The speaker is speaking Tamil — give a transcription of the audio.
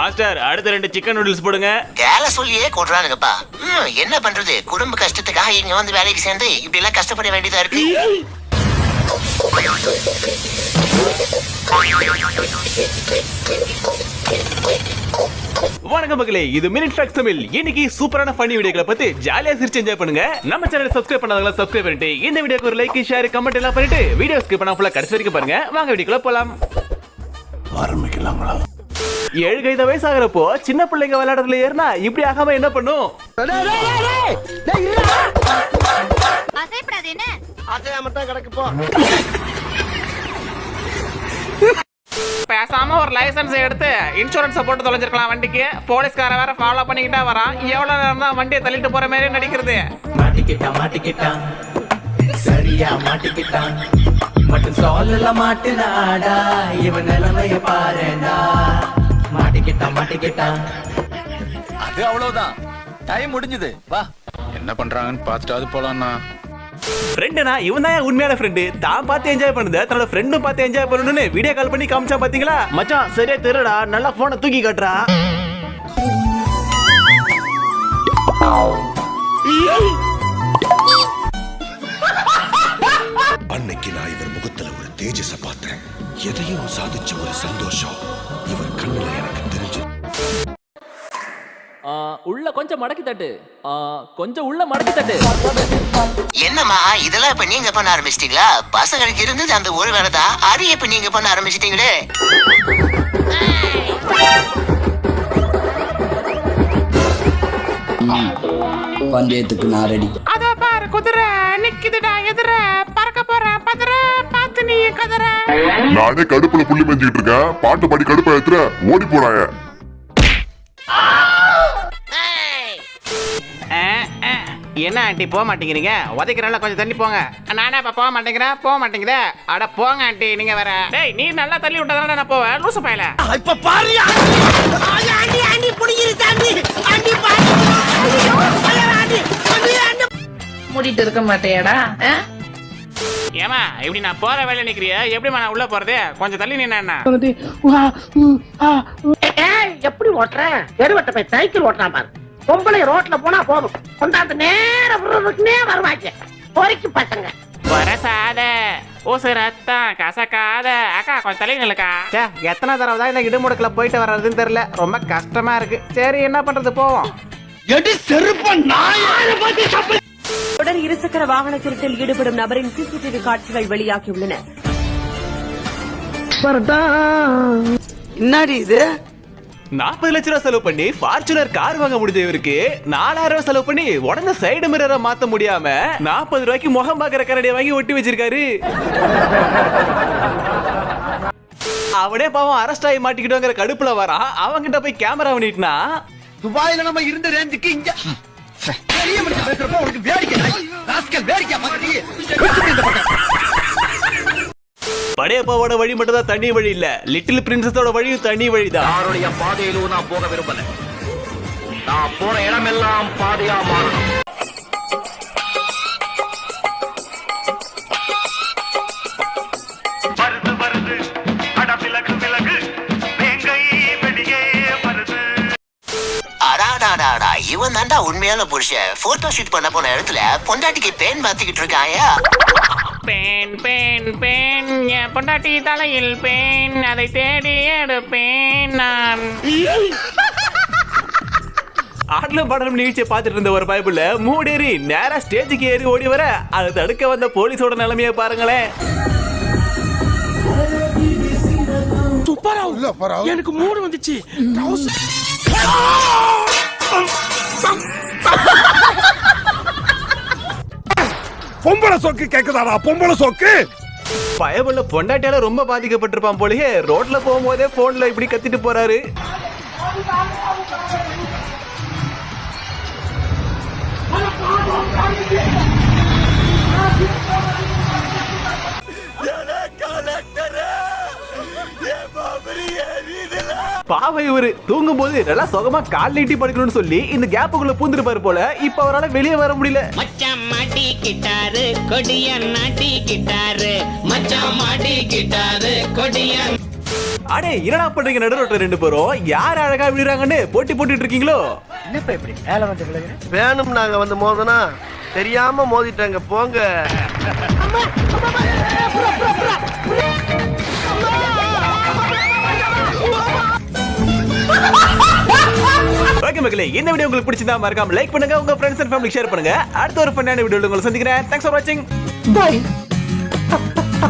மாஸ்டர் அடுத்த ரெண்டு சிக்கன் நூடுல்ஸ் போடுங்க. வேலை சொல்லியே கொட்டுறானுங்கப்பா ம், என்ன பண்றது? குடும்ப கஷ்டத்துக்காக இங்க வந்து வேலைக்கு சேர்ந்து இப்படி எல்லாம் கஷ்டப்பட வேண்டியதா இருக்கு. வணக்கம் மக்களே இது மினிட் ஃபேக்ஸ் தமிழ். இன்னைக்கு சூப்பரான ஃபன்னி வீடியோக்களை பத்தி ஜாலியா சிரிச்சு என்ஜாய் பண்ணுங்க. நம்ம சேனலை சப்ஸ்கிரைப் பண்ணாதவங்க சப்ஸ்கிரைப் பண்ணிட்டு இந்த வீடியோக்கு ஒரு லைக் ஷேர் கமெண்ட் எல்லாம் பண்ணிட்டு வீடியோ ஸ்கிப் பண்ணா ஃபுல்லா கடைசி வரைக்கும் பாருங்க. வாங்க வீடியோக்குள்ள போலாம். ஆரம்பிக்கலாங்களா ஏழு கைத வயசாகிறப்போ சின்ன பிள்ளைங்க விளையாடுறதுல ஏறினா இப்படி ஆகாம என்ன பண்ணும்? பேசாம ஒரு லைசன்ஸ் எடுத்து இன்சூரன்ஸ் போட்டு தொலைஞ்சிருக்கலாம் வண்டிக்கு. போலீஸ்கார வேற ஃபாலோ பண்ணிக்கிட்டே வரான். எவ்வளவு நேரம் தான் வண்டியை தள்ளிட்டு போற மாதிரி நடிக்கிறது. மாட்டிக்கிட்டான் மாட்டிக்கிட்டான். சரியா மாட்டிக்கிட்டான். மட்டும் சொல்லல மாட்டினாடா. இவன் நிலைமைய பாருடா. மாட்டிக்கிட்டான் மாட்டிக்கிட்டான் அது அவ்வளவுதான். டைம் முடிஞ்சது. வா. என்ன பண்றாங்கன்னு பார்த்துட்டாவது போலாம்னா ஃப்ரெண்டுனா இவன் தான் உண்மையான ஃப்ரெண்டு தான் பார்த்து என்ஜாய் பண்ணுது. தன்னோட ஃப்ரெண்டும் பார்த்து என்ஜாய் பண்ணணும்னு வீடியோ கால் பண்ணி காமிச்சா பாத்தீங்களா? மச்சான் சரியா தெருடா நல்லா போனை தூக்கி காட்டுறா. அன்னைக்கு நான் இவர் முகத்துல ஒரு தேஜஸ பார்த்தேன். எதையும் சாதிச்ச ஒரு சந்தோஷம். இவர் கண்ணுல எனக்கு தெரிஞ்சு. ஆ, உள்ள கொஞ்சம் மடக்கி தட்டு. ஆ, கொஞ்சம் உள்ள மடக்கி தட்டு. என்னம்மா இதெல்லாம் இப்ப நீங்க பண்ண ஆரம்பிச்சிட்டீங்களா? பசங்களுக்கு இருந்தது அந்த ஒரு வேலை தான். அது இப்ப நீங்க பண்ண ஆரம்பிச்சிட்டீங்களே? பந்தயத்துக்கு நான் ரெடி அத பாரு குதிரை. நிக்குதுடா எதிர. பறக்க போறேன். கதற. நானே கடுப்புல புள்ளி மெஞ்சிட்டு இருக்கேன். பாட்டு பாடி கடுப்பா ஏத்துற ஓடி போறாய. என்ன ஆண்டி போக மாட்டேங்கிறீங்க? உதைக்கிறனால கொஞ்சம் தள்ளி போங்க. நானே இப்ப போக மாட்டேங்கிறேன் போக மாட்டேங்கிறேன் அட போங்க ஆண்டி நீங்க வேற. டேய் நீ நல்லா தள்ளி விட்டதால நான் போவேன். லூசு பயல. மூடிட்டு இருக்க மாட்டேயாடா? ஏமா இப்படி நான் போற வேலை நிக்கிறிய? எப்படிமா நான் உள்ள போறது? கொஞ்சம் தள்ளி நின்னா எப்படி ஓட்டுற? எடுவட்ட போய் சைக்கிள் ஓட்டுறான் பாரு. பொம்பளை ரோட்ல போனா போதும். கொண்டாந்து நேர விடுறதுக்குனே வருவாங்க. பொறிக்கு பசங்க. வரசாத ஊசு ரத்தம் கசக்காத. அக்கா கொஞ்சம் தள்ளி நில்லுக்கா. சே எத்தனை தடவை தான் இந்த இடுமுடுக்கில் போயிட்டு வர்றதுன்னு தெரியல. ரொம்ப கஷ்டமா இருக்கு. சரி என்ன பண்றது போவோம். தொடர் இருசக்கர வாகன திருட்டில் ஈடுபடும் நபரின் சிசிடிவி காட்சிகள் வெளியாகியுள்ளன. என்னடி இது? நாற்பது லட்ச ரூபா செலவு பண்ணி ஃபார்ச்சுனர் கார் வாங்க முடிஞ்ச இவருக்கு. நாலாயிரம் ரூபாய் செலவு பண்ணி உடனே சைடு மிரரை மாத்த முடியாம நாற்பது ரூபாய்க்கு முகம் பாக்குற கரடியை வாங்கி ஒட்டி வச்சிருக்காரு. அவனே பாவம் அரெஸ்ட் ஆகி மாட்டிக்கிட்டோங்கிற கடுப்புல வரான். அவன்கிட்ட போய் கேமரா பண்ணிட்டுனா துபாயில நம்ம இருந்த ரேஞ்சுக்கு இங்க. பெரிய மனுஷன் பேசுறப்ப உனக்கு வேடிக்கை ராஸ்கல் வேடிக்கை படையப்பாவோட வழி மட்டும் தான் தனி வழி இல்ல. லிட்டில் பிரின்சஸோட வழியும் தனி வழிதான். யாருடைய பாதையிலும் நான் போக விரும்பல நான் போற இடமெல்லாம் பாதையா மாறணும். இவன் தான்டா உண்மையான புருஷன். போட்டோ ஷூட் பண்ண போன இடத்துல பொண்டாட்டிக்கு பேன் மாத்திக்கிட்டு இருக்காயா பேன் பேன் பேன் என் பொண்டாட்டி தலையில் பேன் அதை தேடி எடுப்பேன் நான். ஆடலும் பாடலும் நிகழ்ச்சியை பார்த்துட்டு இருந்த ஒரு பைபிள்ல மூடேறி நேரா ஸ்டேஜுக்கு ஏறி ஓடி வர அதை தடுக்க வந்த போலீஸோட நிலைமையை பாருங்களேன். எனக்கு மூடு வந்துச்சு. பொம்பளை சொக்கு கேக்குதாடா? பொம்பளை சொக்கு? பயபுள்ள பொண்டாட்டியால ரொம்ப பாதிக்கப்பட்டிருப்பான் போலயே ரோட்ல போகும்போதே போன்ல இப்படி கத்திட்டு போறாரு. பாவை இவரு தூங்கும் போது நல்லா சுகமா கால் நீட்டி படுக்கணும்னு சொல்லி இந்த கேப்புக்குள்ள பூந்துருப்பாரு போல இப்ப அவரால வெளியே வர முடியல மச்சான் மாட்டிக்கிட்டாரு கொடிய நாட்டிக்கிட்டாரு மச்சான் மாட்டிக்கிட்டாரு கொடிய அடே என்னடா பண்றீங்க நடுரோட்ட ரெண்டு பேரும் யார் அழகா விடுறாங்கன்னு போட்டி போட்டுட்டு இருக்கீங்களோ என்னப்பா இப்படி மேல வந்து விழுகிற வேணும் நாங்க வந்து மோதனா தெரியாம மோதிட்டாங்க போங்க ஓகே மக்களே. இந்த வீடியோ உங்களுக்கு பிடிச்சிருந்தா மறக்காம லைக் பண்ணுங்க. உங்க ஃப்ரெண்ட்ஸ் அண்ட் ஃபேமிலி ஷேர் பண்ணுங்க. அடுத்த ஒரு ஃபன்னான வீடியோ உங்களை சந்திக்கிறேன். தேங்க்ஸ் ஃபார் வாட்சிங் பை